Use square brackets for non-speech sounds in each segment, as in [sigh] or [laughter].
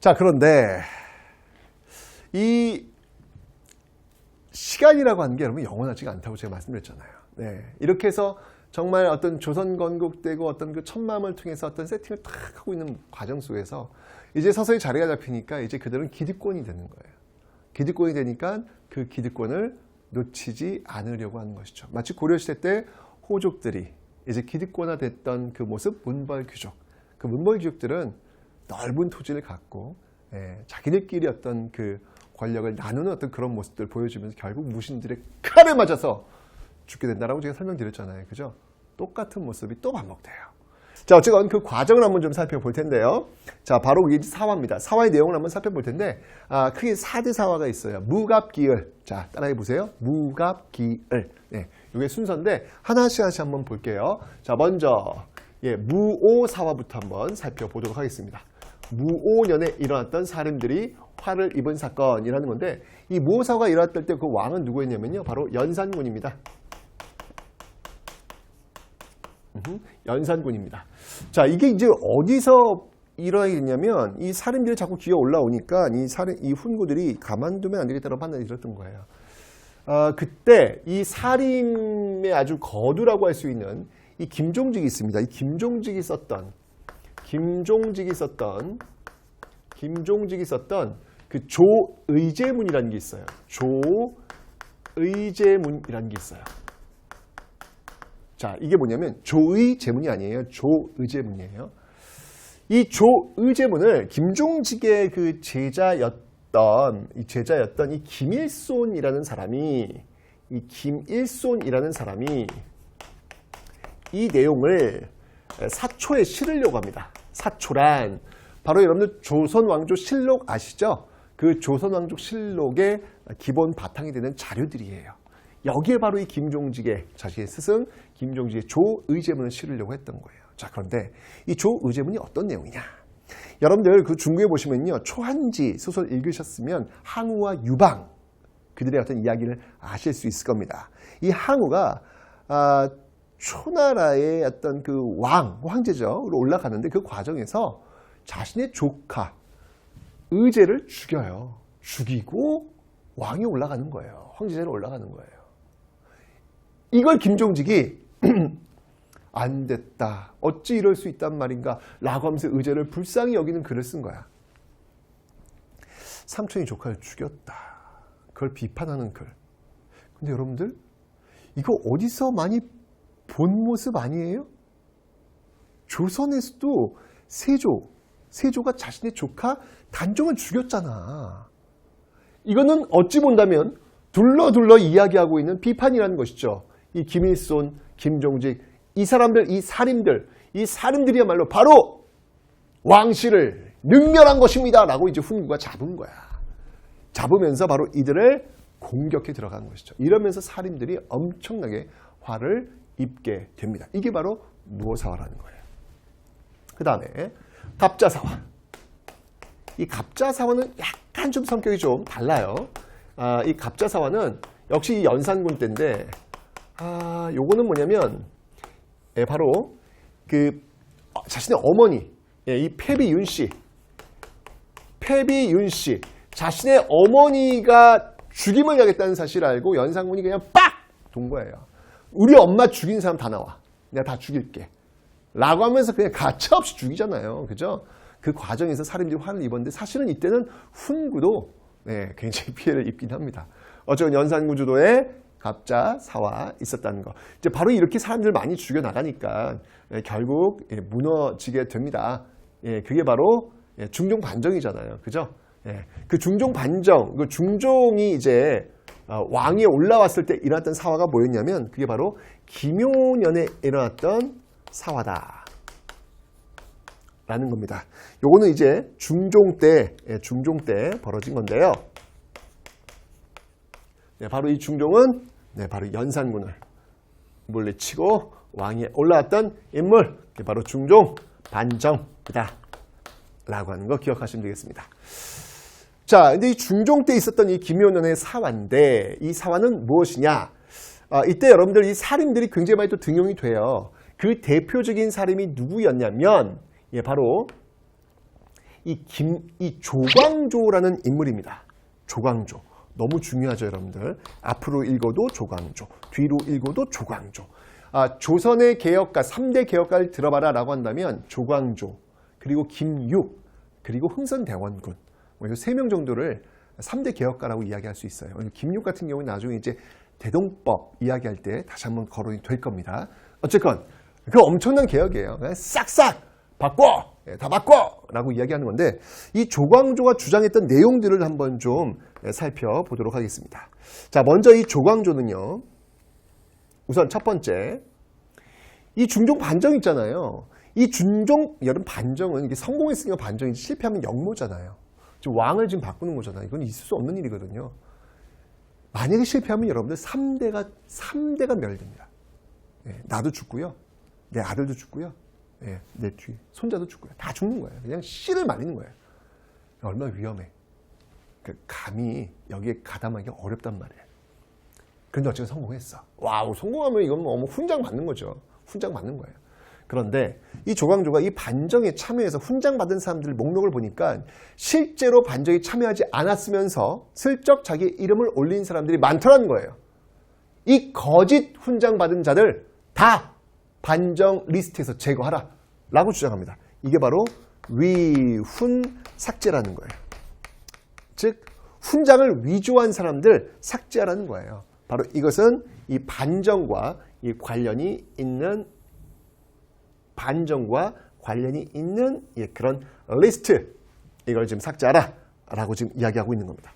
자, 그런데 이 시간이라고 하는 게 여러분 영원하지가 않다고 제가 말씀드렸잖아요. 네. 이렇게 해서 정말 어떤 조선 건국되고 어떤 그 천마음을 통해서 어떤 세팅을 탁 하고 있는 과정 속에서 이제 서서히 자리가 잡히니까 이제 그들은 기득권이 되는 거예요. 기득권이 되니까 그 기득권을 놓치지 않으려고 하는 것이죠. 마치 고려시대 때 호족들이 이제 기득권화 됐던 그 모습 문벌 귀족. 그 문벌 귀족들은 넓은 토지를 갖고 예, 자기들끼리 어떤 그 권력을 나누는 어떤 그런 모습들 을 보여주면서 결국 무신들의 칼에 맞아서 죽게 된다라고 제가 설명드렸잖아요. 그죠? 똑같은 모습이 또 반복돼요. 자, 어쨌건 그 과정을 한번 좀 살펴볼 텐데요. 자, 바로 이게 사화입니다. 사화의 내용을 한번 살펴볼 텐데, 아, 크게 4대 사화가 있어요. 무갑기을. 자, 따라해 보세요. 무갑기을. 네, 이게 순서인데, 하나씩 하나씩 한번 볼게요. 자, 먼저, 예, 무오사화부터 한번 살펴보도록 하겠습니다. 무오년에 일어났던 사람들이 화를 입은 사건이라는 건데, 이 무오사화가 일어났을 때 그 왕은 누구였냐면요. 바로 연산군입니다. 연산군입니다. 자, 이게 이제 어디서 일어나게 됐냐면 이 살인들이 자꾸 기어 올라오니까 이 살인 이 훈구들이 가만두면 안 되겠다는 판단이 들었던 거예요. 아, 그때 이 살인의 아주 거두라고 할 수 있는 이 김종직이 있습니다. 이 김종직이 썼던 김종직이 썼던 김종직이 썼던 그 조의제문이라는 게 있어요. 조의제문이라는 게 있어요. 자, 이게 뭐냐면 조의 제문이 아니에요. 조의제문이에요. 이 조의제문을 김종직의 그 제자였던 이 제자였던 이 김일손이라는 사람이 이 김일손이라는 사람이 이 내용을 사초에 실으려고 합니다. 사초란 바로 여러분들 조선 왕조 실록 아시죠? 그 조선 왕조 실록의 기본 바탕이 되는 자료들이에요. 여기에 바로 이 김종직의 자신의 스승 김종직의 조의제문을 실으려고 했던 거예요. 자, 그런데 이 조의제문이 어떤 내용이냐? 여러분들 그 중국에 보시면요. 초한지 소설 읽으셨으면 항우와 유방 그들의 어떤 이야기를 아실 수 있을 겁니다. 이 항우가 아, 초나라의 어떤 그 왕, 황제죠. 올라가는데 그 과정에서 자신의 조카 의제를 죽여요. 죽이고 왕이 올라가는 거예요. 황제제로 올라가는 거예요. 이걸 김종직이 [clears throat] 안 됐다. 어찌 이럴 수 있단 말인가. 라고 하면서 의제를 불쌍히 여기는 글을 쓴 거야. 삼촌이 조카를 죽였다. 그걸 비판하는 글. 근데 여러분들, 이거 어디서 많이 본 모습 아니에요? 조선에서도 세조, 세조가 자신의 조카 단종을 죽였잖아. 이거는 어찌 본다면 둘러둘러 이야기하고 있는 비판이라는 것이죠. 이 김일손, 김종직, 이 사람들, 이 살인들, 이 살인들이야말로 바로 왕실을 능멸한 것입니다. 라고 이제 훈구가 잡은 거야. 잡으면서 바로 이들을 공격해 들어간 것이죠. 이러면서 살인들이 엄청나게 화를 입게 됩니다. 이게 바로 무어사화라는 거예요. 그 다음에 갑자사화. 이 갑자사화는 약간 좀 성격이 좀 달라요. 아, 이 갑자사화는 역시 이 연산군 때인데 아, 요거는 뭐냐면 예, 바로 그 어, 자신의 어머니 예, 이 패비윤 씨, 패비윤 씨 자신의 어머니가 죽임을 당했다는 사실을 알고 연산군이 그냥 빡! 돈 거예요. 우리 엄마 죽인 사람 다 나와. 내가 다 죽일게. 라고 하면서 그냥 가차없이 죽이잖아요. 그죠? 그 과정에서 살인들이 화를 입었는데 사실은 이때는 훈구도 네, 굉장히 피해를 입긴 합니다. 어쨌든 연산군 주도에 갑자 사화 있었다는 거. 이제 바로 이렇게 사람들 많이 죽여 나가니까 예, 결국 예, 무너지게 됩니다. 예, 그게 바로 예, 중종 반정이잖아요. 그죠? 예, 그 중종 반정, 그 중종이 이제 어, 왕이 올라왔을 때 일어났던 사화가 뭐였냐면 그게 바로 김효년에 일어났던 사화다. 라는 겁니다. 요거는 이제 중종 때, 예, 중종 때 벌어진 건데요. 네, 바로 이 중종은 네, 바로 연산군을 물리치고 왕에 올라왔던 인물, 바로 중종 반정이다. 라고 하는 거 기억하시면 되겠습니다. 자, 근데 이 중종 때 있었던 이 김효년의 사화인데 이 사화는 무엇이냐? 아, 이때 여러분들 이 살인들이 굉장히 많이 또 등용이 돼요. 그 대표적인 살인이 누구였냐면 예, 바로 이 김, 이 조광조라는 인물입니다. 조광조. 너무 중요하죠, 여러분들. 앞으로 읽어도 조광조, 뒤로 읽어도 조광조. 아, 조선의 개혁가, 3대 개혁가를 들어봐라 라고 한다면 조광조, 그리고 김육, 그리고 흥선대원군. 뭐, 세명 정도를 3대 개혁가라고 이야기할 수 있어요. 김육 같은 경우는 나중에 이제 대동법 이야기할 때 다시 한번 거론이 될 겁니다. 어쨌건, 그 엄청난 개혁이에요. 싹싹 바꿔! 예, 다 바꿔! 라고 이야기하는 건데, 이 조광조가 주장했던 내용들을 한번 좀 예, 살펴보도록 하겠습니다. 자, 먼저 이 조광조는요, 우선 첫 번째, 이 중종 반정 있잖아요. 이 중종, 여러분 반정은 이게 성공했으니까 반정이지 실패하면 역모잖아요. 왕을 지금 바꾸는 거잖아요. 이건 있을 수 없는 일이거든요. 만약에 실패하면 여러분들 3대가, 3대가 멸됩니다. 예, 나도 죽고요. 내 아들도 죽고요. 예, 내 뒤, 손자도 죽고요. 다 죽는 거예요. 그냥 씨를 말리는 거예요. 얼마나 위험해. 그 감히 여기에 가담하기 어렵단 말이에요. 그런데 어쨌든 성공했어. 와우, 성공하면 이건 뭐 훈장 받는 거죠. 훈장 받는 거예요. 그런데 이 조광조가 이 반정에 참여해서 훈장 받은 사람들 목록을 보니까 실제로 반정에 참여하지 않았으면서 슬쩍 자기 이름을 올린 사람들이 많더라는 거예요. 이 거짓 훈장 받은 자들 다 반정 리스트에서 제거하라 라고 주장합니다. 이게 바로 위훈 삭제라는 거예요. 즉 훈장을 위조한 사람들 삭제하라는 거예요. 바로 이것은 이 반정과 이 관련이 있는 반정과 관련이 있는 예, 그런 리스트 이걸 지금 삭제하라 라고 지금 이야기하고 있는 겁니다.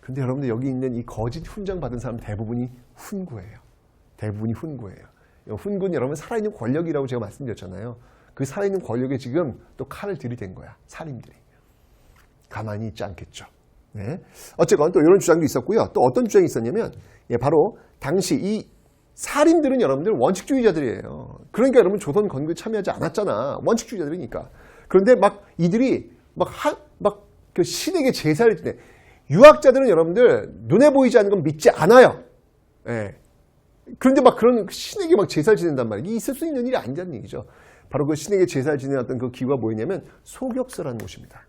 근데 여러분들 여기 있는 이 거짓 훈장 받은 사람 대부분이 훈구예요. 대부분이 훈구예요. 훈군 여러분 살아있는 권력이라고 제가 말씀드렸잖아요. 그 살아있는 권력에 지금 또 칼을 들이댄 거야. 살인들이. 가만히 있지 않겠죠. 네. 어쨌건 또 이런 주장도 있었고요. 또 어떤 주장이 있었냐면 예, 바로 당시 이 살인들은 여러분들 원칙주의자들이에요. 그러니까 여러분 조선 건국에 참여하지 않았잖아. 원칙주의자들이니까. 그런데 막 이들이 막막그 신에게 제사를 지내. 유학자들은 여러분들 눈에 보이지 않는 건 믿지 않아요. 예. 그런데 막 그런 신에게 막 제사를 지낸단 말이에요. 있을 수 있는 일이 아니라는 얘기죠. 바로 그 신에게 제사를 지내었던 그 기구가 뭐였냐면 소격서라는 곳입니다.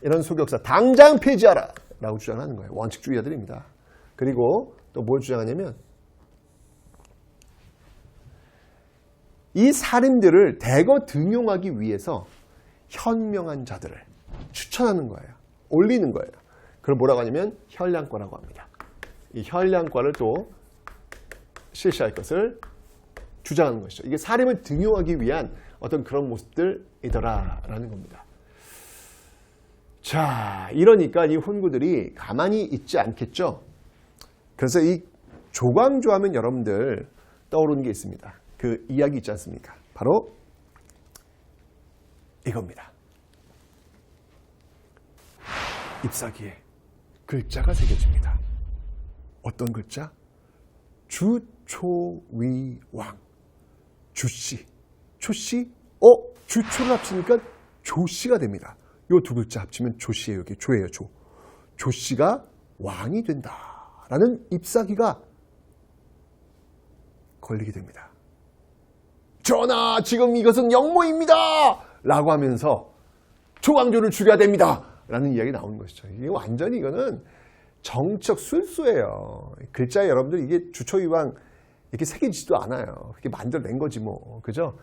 이런 소격사 당장 폐지하라 라고 주장하는 거예요. 원칙주의자들입니다. 그리고 또 뭘 주장하냐면 이 살인들을 대거 등용하기 위해서 현명한 자들을 추천하는 거예요. 올리는 거예요. 그걸 뭐라고 하냐면 혈량과라고 합니다. 이 혈량과를 또 실시할 것을 주장하는 것이죠. 이게 살인을 등용하기 위한 어떤 그런 모습들이더라라는 겁니다. 자, 이러니까 이 훈구들이 가만히 있지 않겠죠. 그래서 이 조광조 하면 여러분들 떠오르는 게 있습니다. 그 이야기 있지 않습니까? 바로 이겁니다. 잎사귀에 글자가 새겨집니다. 어떤 글자? 주초위왕. 주씨. 초씨? 어? 주초를 합치니까 조씨가 됩니다. 요두 글자 합치면 조씨예요. 여기 조예요, 조. 조씨가 왕이 된다. 라는 잎사귀가 걸리게 됩니다. 전하, 지금 이것은 영모입니다! 라고 하면서 조광조를 죽여야 됩니다! 라는 이야기 나오는 것이죠. 이게 완전히 이거는 정적 술수예요. 글자에 여러분들 이게 주초이왕 이렇게 새겨지지도 않아요. 그렇게 만들어낸 거지 뭐. 그죠?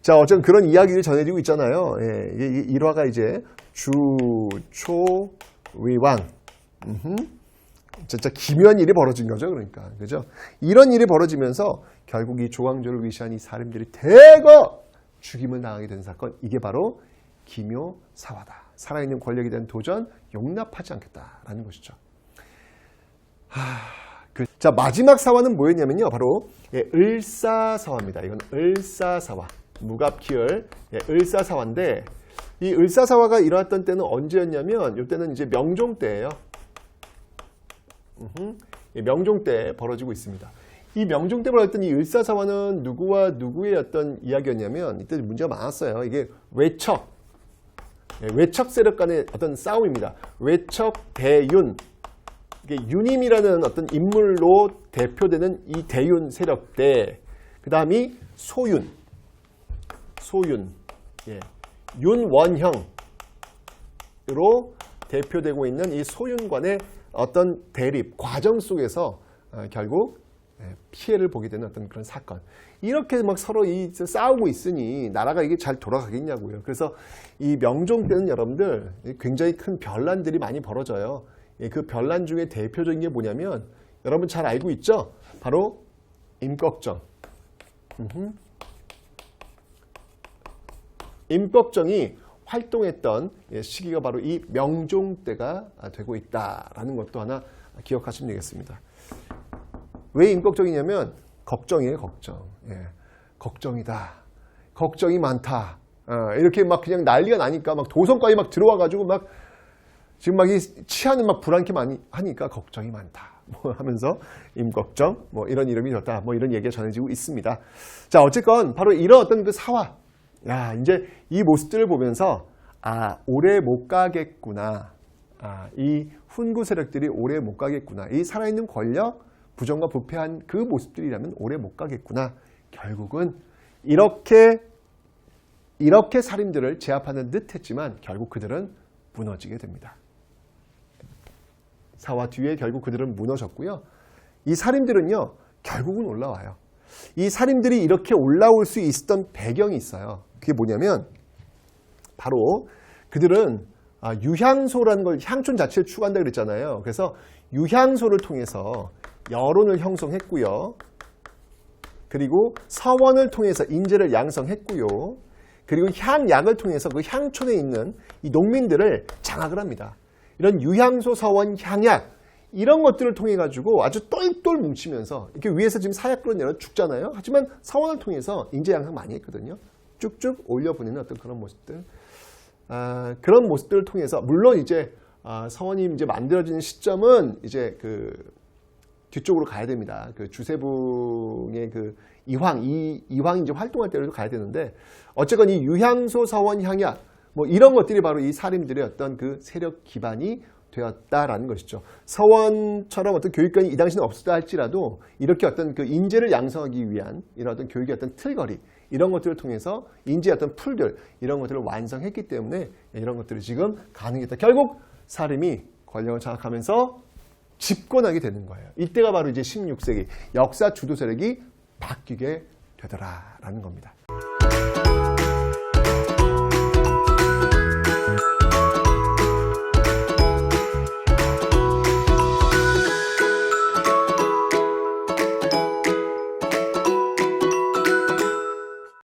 자, 어쨌든 그런 이야기를 전해지고 있잖아요. 예, 이게 일화가 이제 주초위왕. 진짜 기묘한 일이 벌어진 거죠. 그러니까. 그죠? 이런 일이 벌어지면서 결국 이 조광조를 위시한 이 사람들이 대거 죽임을 당하게 된 사건. 이게 바로 기묘사화다. 살아있는 권력에 대한 도전 용납하지 않겠다라는 것이죠. 하, 그, 자 마지막 사화는 뭐였냐면요. 바로 예, 을사사화입니다. 이건 을사사화. 무갑기열 예, 을사사화인데 이 을사사화가 일어났던 때는 언제였냐면 이때는 이제 명종 때예요. 예, 명종 때 벌어지고 있습니다. 이 명종 때 벌어졌던 이 을사사화는 누구와 누구의 어떤 이야기였냐면 이때 문제가 많았어요. 이게 외척, 예, 외척 세력 간의 어떤 싸움입니다. 외척 대윤, 이게 윤임이라는 어떤 인물로 대표되는 이 대윤 세력 대, 그 다음이 소윤, 소윤, 예, 윤원형, 대표되고 있는 이 소윤관의 어떤 대립 과정 속에서 어, 결국 예, 피해를 보게 되는 어떤 그런 사건. 이렇게 막 서로 이 싸우고 있으니 나라가 이게 잘 돌아가겠냐고요. 그래서 이 명종 때는 여러분들 굉장히 큰 변란들이 많이 벌어져요. 예, 그 변란 중에 대표적인 게 뭐냐면 여러분 잘 알고 있죠? 바로 임꺽정. 임꺽정이 활동했던 예, 시기가 바로 이 명종 때가 되고 있다라는 것도 하나 기억하시면 되겠습니다. 왜 임꺽정이냐면 걱정이에요, 걱정. 예, 걱정이다. 걱정이 많다. 어, 이렇게 막 그냥 난리가 나니까 막 도성까지 막 들어와가지고 막 지금 막 이 치안은 막 불안케 많이 하니까 걱정이 많다. 뭐 하면서 임꺽정 뭐 이런 이름이 졌다. 뭐 이런 얘기가 전해지고 있습니다. 자 어쨌건 바로 이런 어떤 그 사화. 야 이제 이 모습들을 보면서 아 오래 못 가겠구나. 아, 이 훈구 세력들이 오래 못 가겠구나. 이 살아있는 권력, 부정과 부패한 그 모습들이라면 오래 못 가겠구나. 결국은 이렇게 이렇게 살인들을 제압하는 듯 했지만 결국 그들은 무너지게 됩니다. 사화 뒤에 결국 그들은 무너졌고요. 이 살인들은요, 결국은 올라와요. 이 살인들이 이렇게 올라올 수 있었던 배경이 있어요. 그게 뭐냐면, 바로 그들은 아, 유향소라는 걸 향촌 자체를 추구한다 그랬잖아요. 그래서 유향소를 통해서 여론을 형성했고요. 그리고 서원을 통해서 인재를 양성했고요. 그리고 향약을 통해서 그 향촌에 있는 이 농민들을 장악을 합니다. 이런 유향소, 서원, 향약 이런 것들을 통해 가지고 아주 똘똘 뭉치면서 이렇게 위에서 지금 사약 끌어내려 죽잖아요. 하지만 서원을 통해서 인재 양성 많이 했거든요. 쭉쭉 올려보내는 어떤 그런 모습들. 아, 그런 모습들을 통해서 물론 이제 아, 서원이 이제 만들어지는 시점은 이제 그 뒤쪽으로 가야 됩니다. 그 주세붕의 그 이황, 이, 이황이 이제 활동할 때로 가야 되는데, 어쨌건 이 유향소, 서원, 향약, 뭐 이런 것들이 바로 이 사림들의 어떤 그 세력 기반이 되었다라는 것이죠. 서원처럼 어떤 교육관이 이 당시는 없었다 할지라도 이렇게 어떤 그 인재를 양성하기 위한 이런 어떤 교육의 어떤 틀거리, 이런 것들을 통해서 인재의 어떤 풀들, 이런 것들을 완성했기 때문에 이런 것들이 지금 가능했다. 결국 사림이 권력을 장악하면서 집권하게 되는 거예요. 이때가 바로 이제 16세기 역사 주도 세력이 바뀌게 되더라라는 겁니다.